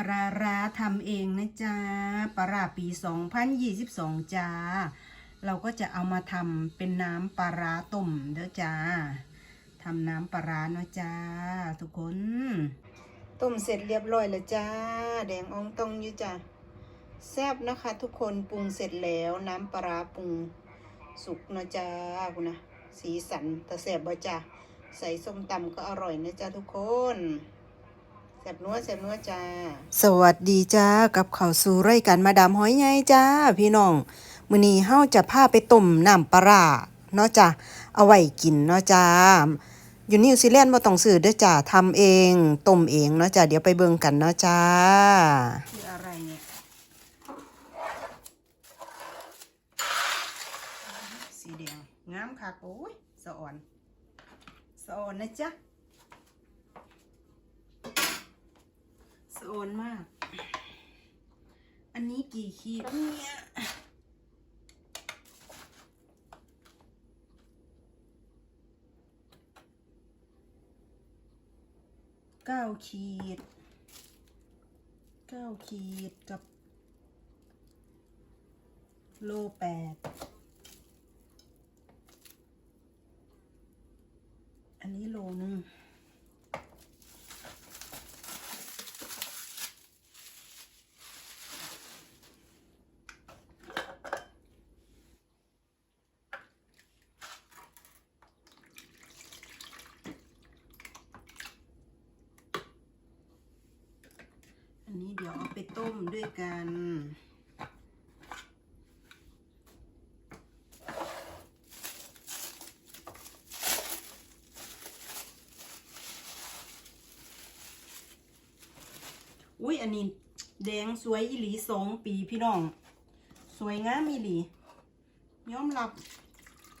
ปลาร้าทำเองนะจ๊ะปลาราปี 2022จ้า เราก็จะเอามาทำเป็นน้ำปลาร้าต้มเด้อจ้าทำน้ำปลาร้าเนาะจ้า ทุกคน ต้มเสร็จเรียบร้อยแล้วจ้า แดงอองตองอยู่จ้าแซ่บนะคะ ทุกคนปรุงเสร็จแล้วน้ำปลาร้าปรุงสุกเนาะจ้าคุณนะสีสันแต่แซ่บบ่จ้าใส่ส้มตำก็อร่อยนะจ้าทุกคน แสบนัวแสบนัวจ้า สวัสดีจ้ากับข่าวสู่รายการมาดามหอยใหญ่จ้า พี่น้องมื้อนี้เฮาจะพาไปต้มน้ำปลาร้าเนาะจ้าเอาไว้กินเนาะจ้าอยู่นิวซีแลนด์บ่ต้องซื้อเด้อจ้าทำเองต้มเองเนาะจ้าเดี๋ยวไปเบิ่งกันเนาะจ้าคืออะไรเนี่ยสีแดงงามคักโอ้ยสะอ่อนสะอ่อนนะจ๊ะ สะโอนมาก อันนี้กี่ขีดเนี่ยเก้าขีดเก้าขีดกับโลแปดอันนี้โลหนึ่ง อันนี้เดี๋ยวเอาไปต้มด้วยกันอุ้ยอันนี้แดงสวยอีหลีสองปีพี่น้อง สวยงามอีหลียอมรับ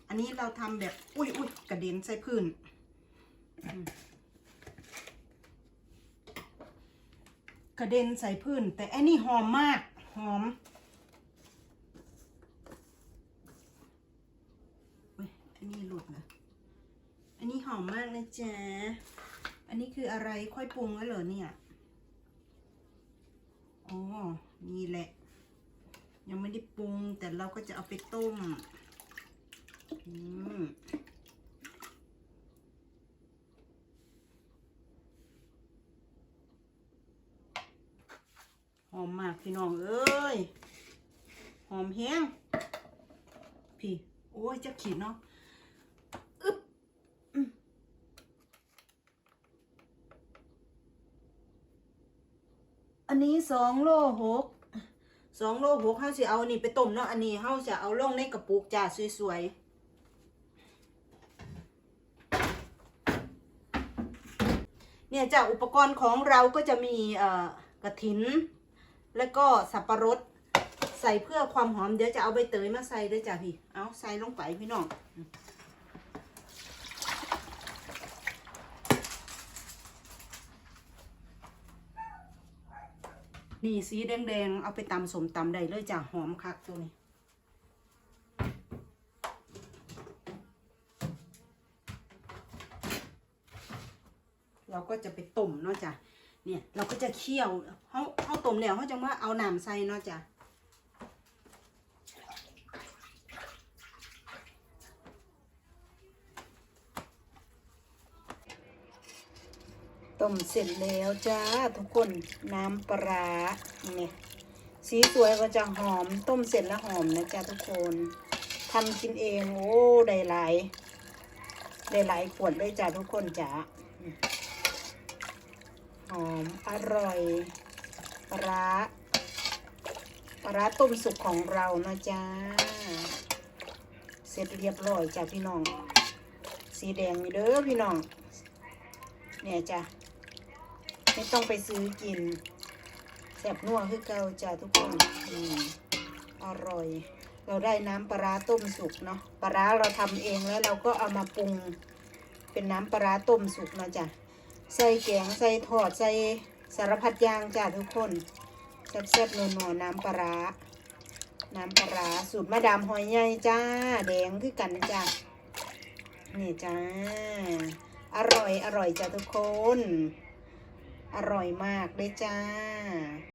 อันนี้เราทำแบบ อุ้ยอุ้ยกระเด็นใส่พื้นอืม กระเด็นใส่พื้น แต่อันนี้หอมมาก หอมอันนี้หลุดนะ อันนี้หอมมากนะจ๊ะ อันนี้คืออะไรค่อยปรุงแล้วเหรอเนี่ยอ๋อนี่แหละ ยังไม่ได้ปรุงแต่เราก็จะเอาไปต้ม อืม อมมากพี่น้องเอ้ย หอมแห้ง พี่ โอ้ยจะขีดเนาะอึ๊บอันนี้สองโลหกสองโลหกเฮาสิเอาอันนี้ไปต้มเนาะ อันนี้เฮาจะเอาลงในกระปุกจ้าสวยๆเนี่ยจ้าอุปกรณ์ของเราก็จะมีกระถิน แล้วก็สับปะรด ใส่เพื่อความหอมเดี๋ยวจะเอาใบเตยมาใส่ด้วยจ้ะพี่ เอาใส่ลงไปพี่น้องนี่สีแดงๆ เอาไปตำสมตำได้เลยจ้ะหอมคักตัวนี้ เราก็จะไปต้มเนาะจ้ะ เนี่ยเราก็จะเคี่ยวเขาเขาต้มแล้วเขาจะว่าเอาน้ำใส่เนาะจ้ะต้มเสร็จแล้วจ้าทุกคนน้ำปลาเนี่ยสีสวยก็จะหอมต้มเสร็จแล้วหอมนะจ้าทุกคนทำกินเองโอ้ได้หลายได้หลายขวดเลยจ้าทุกคนจ้า หอมอร่อยปลาปลาต้มสุกของเรานะจ้าเสร็จเรียบร้อยจ้าพี่น้อง สีแดงเด้อพี่น้อง เนี่ยจ้ะ ไม่ต้องไปซื้อกินแสบนัวคือเก่าจ้ะทุกคนอืมอร่อย เราได้น้ำปลาต้มสุกเนาะปลาเราทำเองแล้วเราก็เอามาปรุงเป็นน้ำปลาต้มสุกนะจ้ะ ใส่แกงใส่ทอดใส่สารพัดอยางจ้าทุกคนแซ่บๆนัวๆน้ำปลาร้าน้ำปลาร้าสูตรมาดามหอยใหญ่จ้า แดงคือกันจ้านี่จ้า อร่อยอร่อยจ้าทุกคน อร่อยมากเลยจ้า